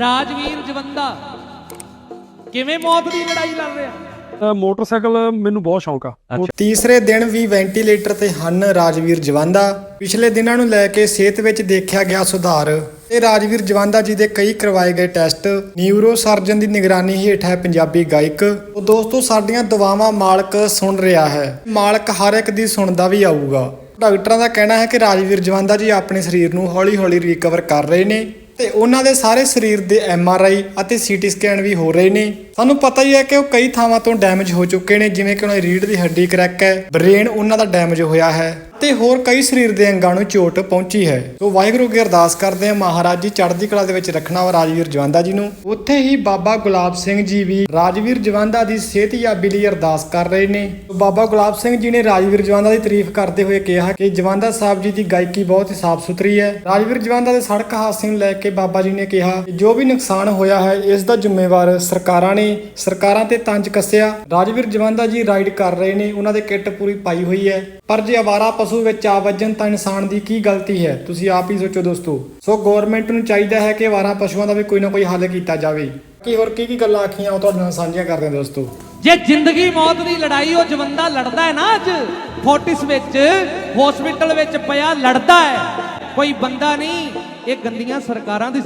ਰਾਜਵੀਰ ਜਵੰਦਾ ਕਿਵੇਂ ਮੌਤ ਦੀ ਲੜਾਈ ਲੜ ਰਿਹਾ? ਮੋਟਰਸਾਈਕਲ ਮੈਨੂੰ ਬਹੁਤ ਸ਼ੌਂਕ ਆ। ਤੀਸਰੇ ਦਿਨ ਵੀ ਵੈਂਟੀਲੇਟਰ ਤੇ ਹਨ ਰਾਜਵੀਰ ਜਵੰਦਾ। ਪਿਛਲੇ ਦਿਨਾਂ ਨੂੰ ਲੈ ਕੇ ਸਿਹਤ ਵਿੱਚ ਦੇਖਿਆ ਗਿਆ ਸੁਧਾਰ। ਤੇ ਰਾਜਵੀਰ ਜਵੰਦਾ ਜੀ ਦੇ ਕਈ ਕਰਵਾਏ ਗਏ ਟੈਸਟ। ਨਿਊਰੋ ਸਰਜਨ ਦੀ ਨਿਗਰਾਨੀ ਹੇਠ ਹੈ ਪੰਜਾਬੀ ਗਾਇਕ। ਉਹ ਦੋਸਤੋ ਸਾਡੀਆਂ ਦੁਆਵਾਂ ਮਾਲਕ ਸੁਣ ਰਿਹਾ ਹੈ। ਮਾਲਕ ਹਰ ਇੱਕ ਦੀ ਸੁਣਦਾ ਵੀ ਆਊਗਾ। ਡਾਕਟਰਾਂ ਦਾ ਕਹਿਣਾ ਹੈ ਕਿ ਰਾਜਵੀਰ ਜਵੰਦਾ ਜੀ ਆਪਣੇ ਸਰੀਰ ਨੂੰ ਹੌਲੀ-ਹੌਲੀ ਰਿਕਵਰ ਕਰ ਰਹੇ ਨੇ। ਤੇ ਉਹਨਾਂ ਦੇ ਸਾਰੇ ਸਰੀਰ ਦੇ ਐਮ ਆਰ ਆਈ ਅਤੇ ਸੀਟੀ ਸਕੈਨ ਵੀ ਹੋ ਰਹੇ ਨੇ। ਸਾਨੂੰ ਪਤਾ ਹੀ ਹੈ ਕਿ ਉਹ ਕਈ ਥਾਵਾਂ ਤੋਂ ਡੈਮੇਜ ਹੋ ਚੁੱਕੇ ਨੇ, ਜਿਵੇਂ ਕਿ ਉਹਨਾਂ ਦੀ ਰੀੜ੍ਹ ਦੀ ਹੱਡੀ ਕਰੈਕ ਹੈ, ਬ੍ਰੇਨ ਉਹਨਾਂ ਦਾ ਡੈਮੇਜ ਹੋਇਆ ਹੈ। ਤੇ ਹੋਰ ਕਈ ਸਰੀਰ ਦੇ ਅੰਗਾਂ ਨੂੰ ਚੋਟ ਪਹੁੰਚੀ ਹੈ। ਸੋ ਵਾਹਿਗੁਰੂ ਅੱਗੇ ਅਰਦਾਸ ਕਰਦੇ ਹਾਂ, ਮਹਾਰਾਜ ਜੀ, ਚੜ੍ਹਦੀ ਕਲਾ ਦੇ ਵਿੱਚ ਰੱਖਣਾ ਰਾਜਵੀਰ ਜਵੰਦਾ ਜੀ ਨੂੰ। ਉੱਥੇ ਹੀ ਬਾਬਾ ਗੁਲਾਬ ਸਿੰਘ ਜੀ ਵੀ ਰਾਜਵੀਰ ਜਵੰਦਾ ਦੀ ਸਿਹਤਯਾਬੀ ਲਈ ਅਰਦਾਸ ਕਰ ਰਹੇ ਨੇ। ਬਾਬਾ ਗੁਲਾਬ ਸਿੰਘ ਜੀ ਨੇ ਰਾਜਵੀਰ ਜਵੰਦਾ ਦੀ ਤਾਰੀਫ ਕਰਦੇ ਹੋਏ ਕਿਹਾ ਕਿ ਜਵੰਦਾ ਸਾਹਿਬ ਜੀ ਦੀ ਗਾਇਕੀ ਬਹੁਤ ਹੀ ਸਾਫ਼ ਸੁਥਰੀ ਹੈ। ਰਾਜਵੀਰ ਜਵੰਦਾ ਦੇ ਸੜਕ ਹਾਦਸੇ ਨੂੰ ਲੈ ਕੇ ਬਾਬਾ ਜੀ ਨੇ ਕਿਹਾ ਕਿ ਜੋ ਵੀ ਨੁਕਸਾਨ ਹੋਇਆ ਹੈ, ਇਸ ਦਾ ਜ਼ਿੰਮੇਵਾਰ ਸਰਕਾਰਾਂ ਨੇ। ਸਰਕਾਰਾਂ ਤੇ ਤੰਜ ਕੱਸਿਆ। ਰਾਜਵੀਰ ਜਵੰਦਾ ਜੀ ਰਾਈਡ ਕਰ ਰਹੇ ਨੇ। ਉਹਨਾਂ ਦੇ ਕਿੱਟ ਪੂਰੀ ਪਾਈ ਹੋਈ ਹੈ। ਪਰ ਜੇ ਆਵਾਰਾ ਪਸ਼ੂ ਵਿੱਚ ਆ ਵੱਜਣ ਤਾਂ ਇਨਸਾਨ ਦੀ ਕੀ ਗਲਤੀ ਹੈ? ਤੁਸੀਂ ਆਪ ਹੀ ਸੋਚੋ ਦੋਸਤੋ। ਸੋ ਗਵਰਨਮੈਂਟ ਨੂੰ ਚਾਹੀਦਾ ਹੈ ਕਿ ਆਵਾਰਾ ਪਸ਼ੂਆਂ ਦਾ ਵੀ ਕੋਈ ਨਾ ਕੋਈ ਹੱਲ ਕੀਤਾ ਜਾਵੇ। ਕੀ ਹੋਰ ਕੀ ਕੀ ਗੱਲਾਂ ਆਖੀਆਂ ਉਹ ਤੁਹਾਡੇ ਨਾਲ ਸਾਂਝੀਆਂ ਕਰਦੇ ਹਾਂ ਦੋਸਤੋ। ਜੇ ਜ਼ਿੰਦਗੀ ਮੌਤ ਦੀ ਲੜਾਈ ਉਹ ਜਵੰਦਾ ਲੜਦਾ ਹੈ ਨਾ ਅੱਜ ਫੋਰਟਿਸ ਵਿੱਚ ਹਸਪੀਟਲ ਵਿੱਚ ਪਿਆ ਲੜਦਾ ਹੈ। ਕੋਈ ਬੰਦਾ ਨਹੀਂ, ਇਹ ਗੰਦੀਆਂ ਸਰਕਾਰਾਂ ਦੀ